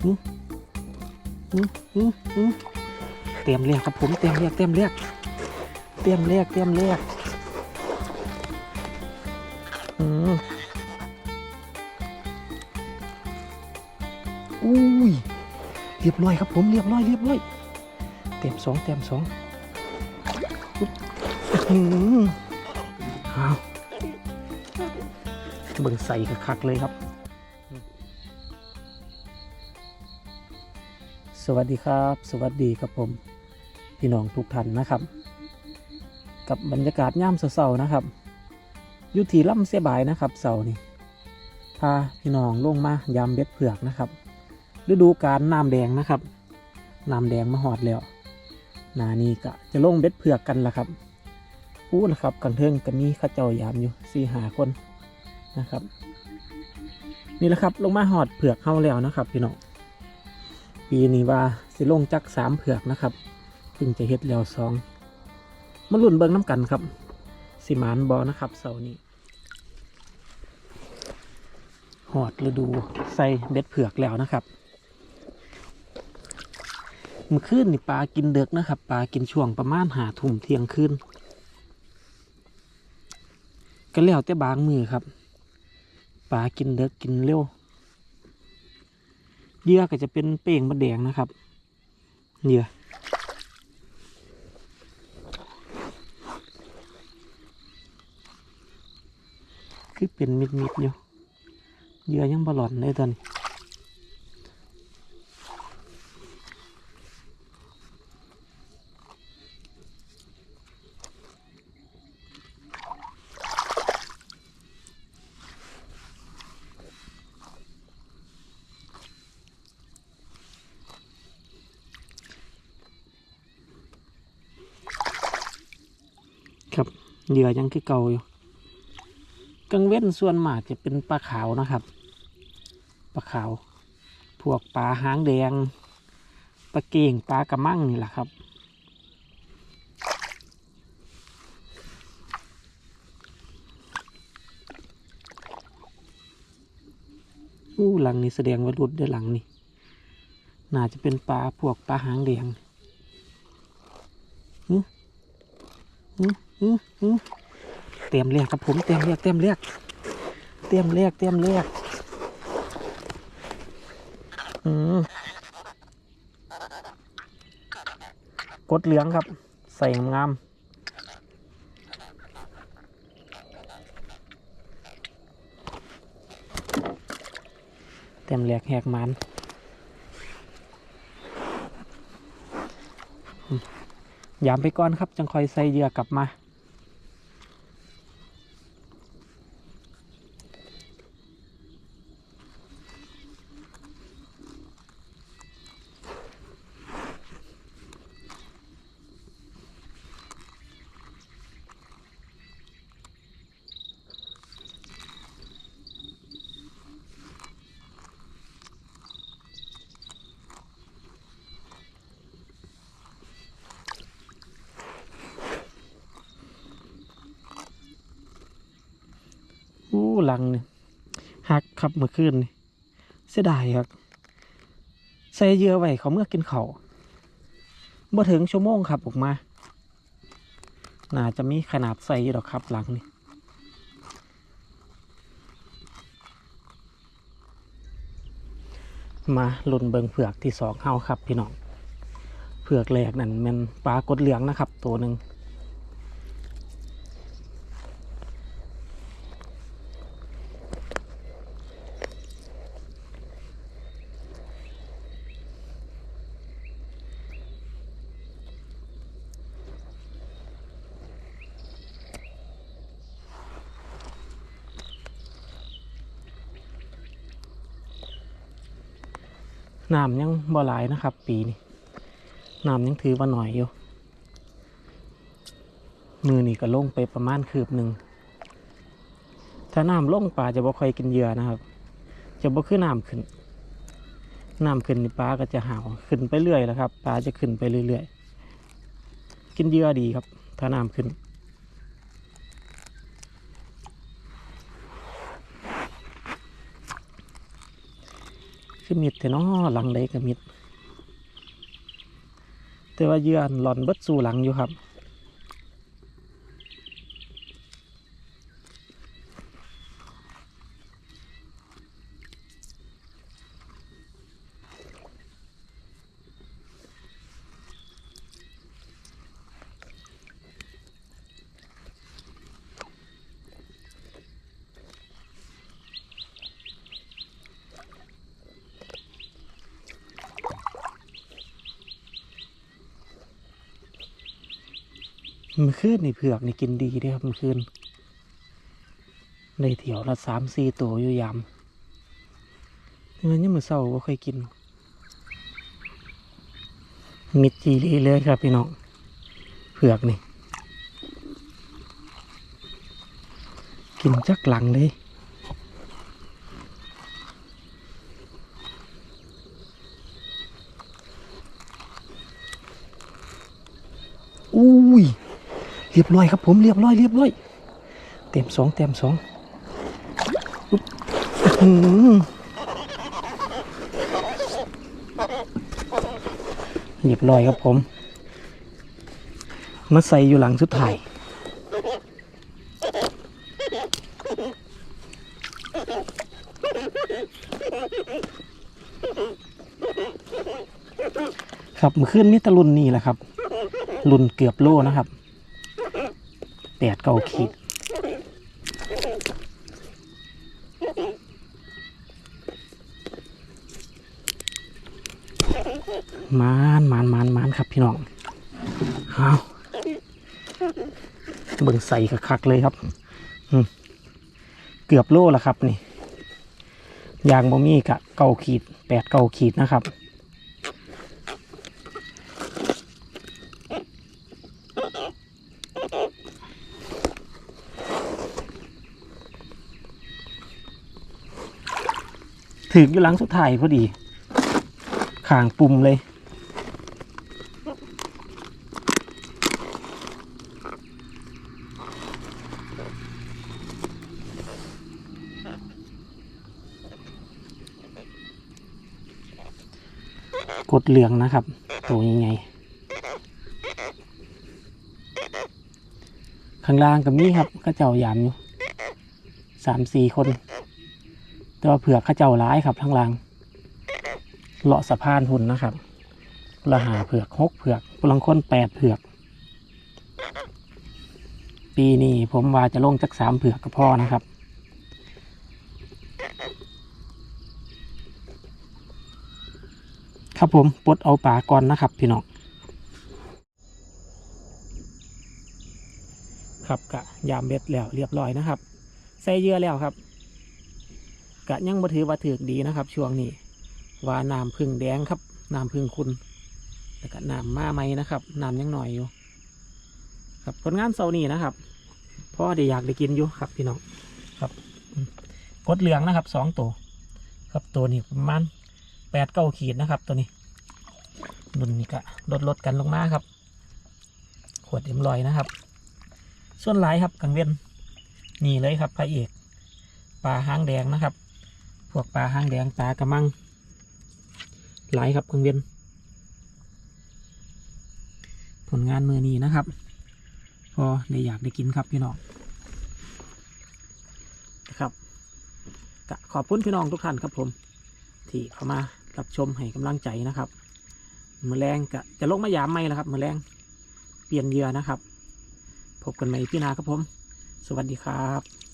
เตรียมเรียกครับผมเตรียมเรียกเตรียมเรียกเตรียมเรียกเตรียมเรียกอืมอุ้ยเรียบร้อยครับผมเรียบร้อยเรียบร้อยเต็มสองเต็มสองอืมอหืออ้าวเบิ่งใส่คักเลยครับ สวัสดีครับ สวัสดีครับผมพี่น้องทุกท่านนะครับ กับบรรยากาศย่ำเสาๆนะครับยู่ที่ล่ำเสียบายนะครับเสาร์นี่พาพี่น้องลงมายามเบ็ดเผือกนะครับฤดูการน้ำแดงนะครับน้ำแดงมาหอดแล้วนานี้ก็จะลงเบ็ดเผือกกันละครับพูดละครับกังเทิงก็มีข้าเจ้ายามอยู่สี่หาคนนะครับ นี่แหละครับลงมาหอดเผือกเข้าแล้วนะครับ พี่น้อง ปีนี้ว่าสิลงจักสามเผือกนะครับเพิ่งจะเฮ็ดแล้วสองมาลุ่นเบิ่งน้ำกันครับ สิมานบอนะครับเสานี้หอดฤดูใส่เบ็ดเผือกแล้วนะครับเมื่อคืนนี่ปลากินเด็กนะครับปลากินช่วงประมาณหาทุ่มเที่ยงคืนก็แล้วแต่บางมือครับปลากินเด็กกินเร็ว เหยื่อก็จะเป็นเป้งมะแดงนะครับเหยื่อคือเป็นมิดมิดๆอยู่เหยื่อยังบอลอนเลยตอนนี้ครับ เหยื่อยังคือเก่าอยู่กังเว้นส่วนมากจะเป็นปลาขาวนะครับปลาขาว พวกปลาหางแดงปลาเก่งปลากระมังนี่แหละครับอู้หลังนี้แสดงว่าหลุดด้วยหลังนี่น่าจะเป็นปลาพวกปลาหางแดงอืออืออืออือ เตรียมเรียกครับผมเตรียมเรียกเตรียมเรียกเตรียมเรียกเตรียมเรียกอืมกดเหลืองครับ ใส่งามเตรียมเรียกแหกมันยามไปก่อนครับ จังคอยใส่เหยื่อกลับมา อู้ หลังนี่หักครับเมื่อคืนนี่เสียดายครับ ใส่เยื่อไว้เขาเมื่อกินเขาวบ่ถึงชั่วโมงครับออกมาน่าจะมีขนาดใส่ดอกครับหลังนี่มาลุนเบิงเผือกที่สองเฮาครับพี่น้องเผือกแหลกนั่นมันปลากดเหลืองนะครับ ตัวหนึ่ง น้ำยังบ่หลายนะครับ ปีนี้น้ำยังถือว่าหน่อยอยู่ มือนี่ก็ลงไปประมาณคืบหนึ่ง ถ้าน้ำลงปลาจะบ่ค่อยกินเหยื่อนะครับ จะบ่คือน้ำขึ้น น้ำขึ้นนี่ปลาก็จะหาวขึ้นไปเรื่อยแล้วครับ ปลาจะขึ้นไปเรื่อยๆ กินเหยื่อดีครับ ถ้าน้ำขึ้น คือมิดแต่นาะหลังใดก็มิด แต่ว่าเยื่อหล่อนเบิดสู่หลังอยู่ครับ มื่อคืนในเผือกนี่กินดีด้อครับมื่อคืนในเถียวละสามสี่ตัวอยู่ยามแต่มันยังมือเศร้าก็เคยกิน มิดจีรีเลยครับพี่น้องเผือกนี่ กินจักหลังเลยอุ้ย รียบร้อยครับผมเรียบร้อยเรียบร้อยเต็มสองเต็มสองเรียบร้อยครับผม มาใส่อยู่หลังสุดท้ายครับเมื่อคืนมิตรรุ่นนี่แหละครับรุ่นเกือบโลนะครับ แปดเก้าขีดมานมานมานมานครับพี่น้องเอาเบิ่งใส่คัก ๆ เลยครับเกือบโลแล้วครับนี่ยางบ่มีกะเก้าขีดแปดเก้าขีดนะครับ ถึงอยู่หลังสุดท้ายพอดีข่างปุ่มเลย กดเหลืองนะครับ ตัวยังไง ข้างล่างกับนี่ครับก็เจ้ายามอยู่สามสี่คน แต่ว่าเผือกข้าเจ้าร้ายครับทั้งลังเลาะสะพานหุ่นนะครับละหาเผือกหกเผือกพลังคนแปดเผือก ปีนี้ผมว่าจะลงจักสามเผือกก็พอนะครับ ครับผมปลดเอาปลาก่อนนะครับ พี่น้องครับกะยามเบ็ดแล้วเรียบร้อยนะครับ ใส่เหยื่อแล้วครับ กะยังบ่ถือว่าถือดีนะครับ ช่วงนี้ว่าน้ำพึ่งแดงครับน้ำพึ่งคุณแล้วก็น้ำมาไหมนะครับน้ำยังหน่อยอยู่ ครับผลงานเสาร์นี้นะครับเพราะได้อยากได้กินอยู่ครับพี่น้องครับกดเหลืองนะครับสองตัวครับตัวนี้ประมาณแปดเก้าขีดนะครับ ตัวนี้รุ่นนี้ก็ลดลดกันลงมาครับ ขวดเอ็มลอยนะครับ ส่วนหลายครับกังเวียนนี่เลยครับพระเอกปลาหางแดงนะครับ พวกปลาหางแดงปลากระมัง หลายครับกังเวียนผลงานมือนี้นะครับ พอได้อยากได้กินครับพี่น้องนะครับก็ขอบคุณพี่น้องทุกท่านครับผม ที่เข้ามารับชมให้กำลังใจนะครับมือแรงก็จะลงมายามไม่แล้วครับมือแรงเปลี่ยนเยื่อนะครับ พบกันใหม่พี่นาครับผม สวัสดีครับ